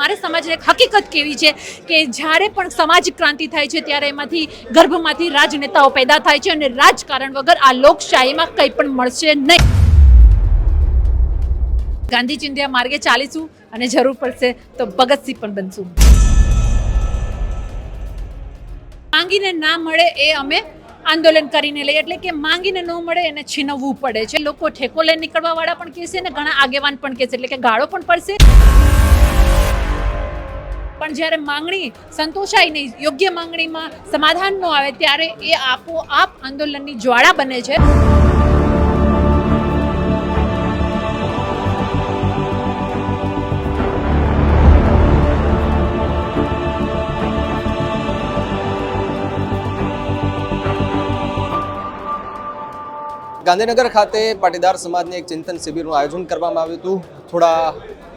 મારે સમાજની એક હકીકત કેવી છે કે જ્યારે પણ સામાજિક ક્રાંતિ થાય છે, ત્યારે એમાંથી ગર્ભમાંથી રાજનેતાઓ પેદા થાય છે અને રાજકારણ વગર આ લોકશાહીમાં કંઈ પણ મળશે નહીં. ગાંધી ચિંધ્યા માર્ગે ચાલીશું અને જરૂર પડશે તો ભગતસિંહ પણ બનશું. માંગીને ના મળે એ અમે આંદોલન કરીને લઈએ, એટલે કે માંગીને ન મળે એને છીનવવું પડે છે. લોકો ઠેકો લઈને નીકળવા વાળા પણ કહેશે ને ઘણા આગેવાન પણ કહેશે, એટલે કે ગાળો પણ પડશે. પણ જ્યારે માંગણી સંતોષાય નહીં, યોગ્ય માંગણીમાં સમાધાન ન આવે, ત્યારે એ આપોઆપ આંદોલનની જ્વાળા બને છે. ગાંધીનગર ખાતે પાટીદાર સમાજની એક ચિંતન શિબિરનું આયોજન કરવામાં આવ્યું હતું. થોડા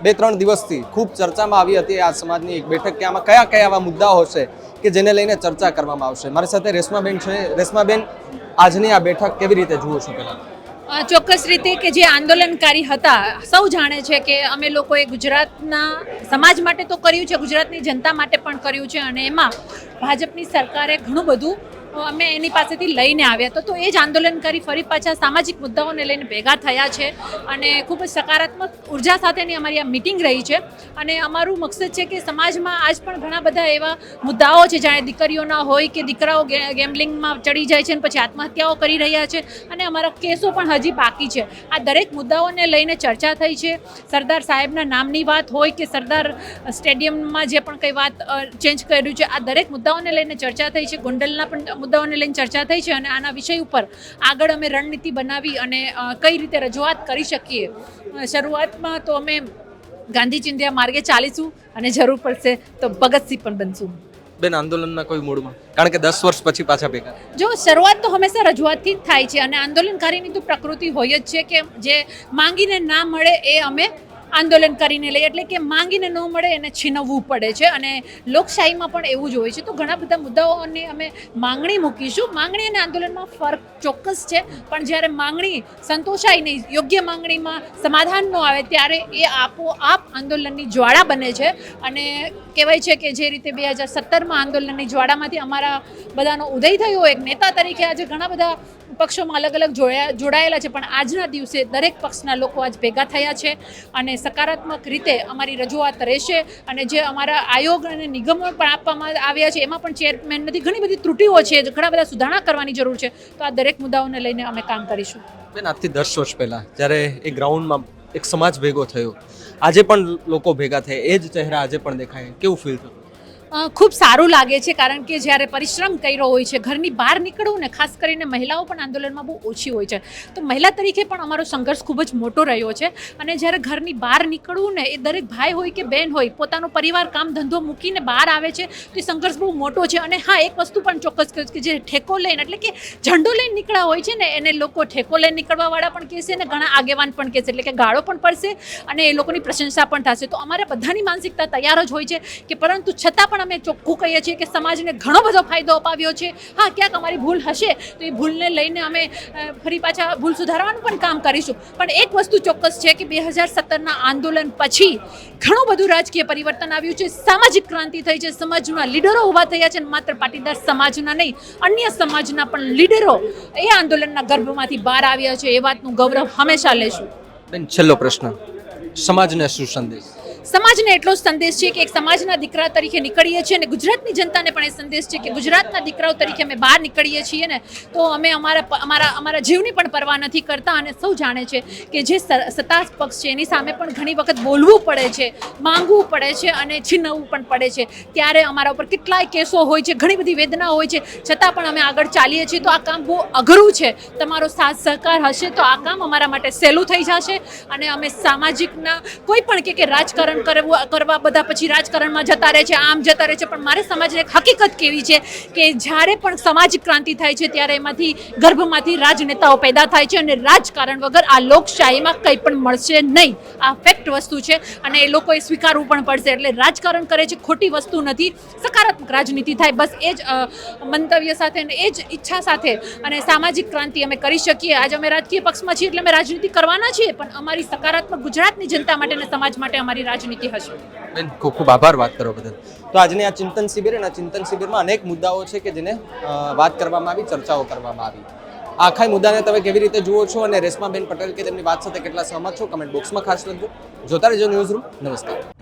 બે ત્રણ દિવસથી ખૂબ ચર્ચામાં આવી હતી આ સમાજની એક બેઠક કે આમાં કયા કયા એવા મુદ્દાઓ હશે કે જેને લઈને ચર્ચા કરવામાં આવશે. મારી સાથે રેશમાબેન છે. રેશમાબેન, આજની આ બેઠક કેવી રીતે જુઓ છો પહેલાં? ચોક્કસ રીતે કે જે આંદોલનકારી હતા, સૌ જાણે છે કે અમે લોકોએ ગુજરાતના સમાજ માટે તો કર્યું છે, ગુજરાતની જનતા માટે પણ કર્યું છે અને એમાં ભાજપની સરકારે ઘણું બધું અમે એની પાસેથી લઈને આવ્યા. તો તો એ જ આંદોલન કરી ફરી પાછા સામાજિક મુદ્દાઓને લઈને ભેગા થયા છે અને ખૂબ જ સકારાત્મક ઊર્જા સાથેની અમારી આ મિટિંગ રહી છે. અને અમારું મકસદ છે કે સમાજમાં આજ પણ ઘણા બધા એવા મુદ્દાઓ છે જાણે દીકરીઓના હોય કે દીકરાઓ ગેમ્બલિંગમાં ચડી જાય છે અને પછી આત્મહત્યાઓ કરી રહ્યા છે અને અમારા કેસો પણ હજી બાકી છે. આ દરેક મુદ્દાઓને લઈને ચર્ચા થઈ છે. સરદાર સાહેબના નામની વાત હોય કે સરદાર સ્ટેડિયમમાં જે પણ કંઈ વાત ચેન્જ કર્યું છે, આ દરેક મુદ્દાઓને લઈને ચર્ચા થઈ છે. ગોંડલના પણ મુદ્દાઓને લઈને ચર્ચા થઈ છે અને આના વિષય ઉપર આગળ અમે રણનીતિ બનાવી અને કઈ રીતે રજૂઆત કરી શકીએ. શરૂઆતમાં તો અમે ગાંધી ચિંધ્યા માર્ગે ચાલીશું અને જરૂર પડશે તો ભગતસિંહ પણ બનશું. બેન આંદોલનના કોઈ મૂડમાં કારણ કે દસ વર્ષ પછી પાછા ભેગા. જો શરૂઆત તો હંમેશા રજૂઆતથી જ થાય છે અને આંદોલનકારીની તો પ્રકૃતિ હોય જ છે કે જે માંગીને ના મળે એ અમે આંદોલન કરીને લઈએ એટલે કે માંગીને ન મળે એને છીનવવું પડે છે. અને લોકશાહીમાં પણ એવું જ હોય છે. તો ઘણા બધા મુદ્દાઓની અમે માંગણી મૂકીશું. માંગણી અને આંદોલનમાં ફરક ચોક્કસ છે. પણ જ્યારે માંગણી સંતોષાય નહીં, યોગ્ય માંગણીમાં સમાધાન ન આવે, ત્યારે એ આપોઆપ આંદોલનની જ્વાળા બને છે. અને કહેવાય છે કે જે રીતે બે હજાર સત્તરમાં આંદોલનની જ્વાળામાંથી અમારા બધાનો ઉદય થયો, એક નેતા તરીકે આજે ઘણા બધા પક્ષોમાં અલગ અલગ જોડાયેલા છે. પણ આજના દિવસે દરેક પક્ષના લોકો આજ ભેગા થયા છે. અને સકારાત્મક રીતે અમારી રજૂઆત રહેશે અને જે અમારા આયોગ અને નિગમો પણ આપવામાં આવ્યા છે એમાં પણ ચેરમેન નથી ઘણી બધી ત્રુટીઓ છે ઘણા બધા સુધારણા કરવાની જરૂર છે. તો આ દરેક મુદ્દાઓને લઈને અમે કામ કરીશું. બેન આજથી દસ વર્ષ પહેલાં જ્યારે એ ગ્રાઉન્ડમાં એક સમાજ ભેગો થયો આજે પણ લોકો ભેગા થયા એ જ ચહેરા આજે પણ દેખાય. કેવું ફીલ અ, ખૂબ સારું લાગે છે કારણ કે જ્યારે પરિશ્રમ કર્યો હોય છે, ઘરની બહાર નીકળવું ને ખાસ કરીને મહિલાઓ પણ આંદોલનમાં બહુ ઓછી હોય છે. તો મહિલા તરીકે પણ અમારો સંઘર્ષ ખૂબ જ મોટો રહ્યો છે અને જ્યારે ઘરની બહાર નીકળવું ને એ દરેક ભાઈ હોય કે બહેન હોય, પોતાનો પરિવાર કામ ધંધો મૂકીને બહાર આવે છે, તો એ સંઘર્ષ બહુ મોટો છે અને હા, એક વસ્તુ પણ ચોક્કસ કહે કે જે ઠેકો લઈને એટલે કે ઝંડો લઈને નીકળ્યા હોય છે ને, એને લોકો ઠેકો લઈને નીકળવાવાળા પણ કહેશે ને, ઘણા આગેવાન પણ કહેશે એટલે કે ગાળો પણ પડશે અને એ લોકોની પ્રશંસા પણ થશે. તો અમારે બધાની માનસિકતા તૈયાર જ હોય છે કે પરંતુ છતાં પણ અમે ચોખ્ખું કહીએ છીએ કે સમાજને ઘણો બધો ફાયદો અપાવ્યો છે. હા, ક્યાંક અમારી ભૂલ હશે, તો એ ભૂલને લઈને અમે ફરી પાછા ભૂલ સુધારવાનું પણ કામ કરીશું. પણ એક વસ્તુ ચોક્કસ છે કે બે હજાર સત્તરના આંદોલન પછી ઘણું બધું રાજકીય પરિવર્તન આવ્યું છે. સામાજિક ક્રાંતિ થઈ છે. સમાજના લીડરો ઊભા થયા છે માત્ર પાટીદાર સમાજના નહીં, અન્ય સમાજના પણ લીડરો એ આંદોલનના ગર્ભમાંથી બહાર આવ્યા છે. એ વાતનું ગૌરવ હંમેશા લેશું. બેન, છેલ્લો પ્રશ્ન. સમાજને શું સંદેશ? સમાજને એટલો જ સંદેશ છે કે એક સમાજના દીકરા તરીકે નીકળીએ છીએ અને ગુજરાતની જનતાને પણ એ સંદેશ છે કે ગુજરાતના દીકરાઓ તરીકે અમે બહાર નીકળીએ છીએ ને, તો અમે અમારા અમારા અમારા જીવની પણ પરવા નથી કરતા અને સૌ જાણે છે કે જે સત્તા પક્ષ છે એની સામે પણ ઘણી વખત બોલવું પડે છે, માંગવું પડે છે અને છીનવવું પણ પડે છે. ત્યારે અમારા ઉપર કેટલાય કેસો હોય છે, ઘણી બધી વેદના હોય છે. છતાં પણ અમે આગળ ચાલીએ છીએ. તો આ કામ બહુ અઘરું છે. તમારો સાથ સહકાર હશે તો આ કામ અમારા માટે સહેલું થઈ જશે અને અમે સામાજિકના કોઈ પણ કે કે રાજકારણ કરવું બધા પછી રાજકારણમાં જતા રહે છે, આમ જતા રહે છે. પણ મારે સમાજને હકીકત કેવી છે કે જ્યારે પણ સામાજિક ક્રાંતિ થાય છે, ત્યારે એમાંથી ગર્ભમાંથી રાજનેતાઓ પેદા થાય છે અને રાજકારણ વગર આ લોકશાહીમાં કંઈ પણ મળશે નહીં. આ ફેક્ટ વસ્તુ છે અને એ લોકોએ સ્વીકારવું પણ પડશે. એટલે રાજકારણ કરે છે, ખોટી વસ્તુ નથી. સકારાત્મક રાજનીતિ થાય. બસ એ જ મંતવ્ય સાથે અને એ જ ઈચ્છા સાથે અને સામાજિક ક્રાંતિ અમે કરી શકીએ. આજે અમે રાજકીય પક્ષમાં છીએ એટલે અમે રાજનીતિ કરવાના છીએ પણ અમારી સકારાત્મક ગુજરાતની જનતા માટે અને સમાજ માટે અમારી રાજનીતિ હશે. બેન ખૂબ ખૂબ આભાર વાત કરો બદલ. તો આજની આ ચિંતન શિબિર અને આ ચિંતન શિબિરમાં અનેક મુદ્દાઓ છે કે જેને વાત કરવામાં આવી ચર્ચાઓ કરવામાં આવી. આખા મુદ્દાને તમે કેવી રીતે જુઓ છો અને રેશમાબેન પટેલ કે તેમની વાત સાથે કેટલા સહમત છો કમેન્ટ બોક્સમાં ખાસ લખજો જોતા રહેજો ન્યૂઝ રૂમ. નમસ્કાર.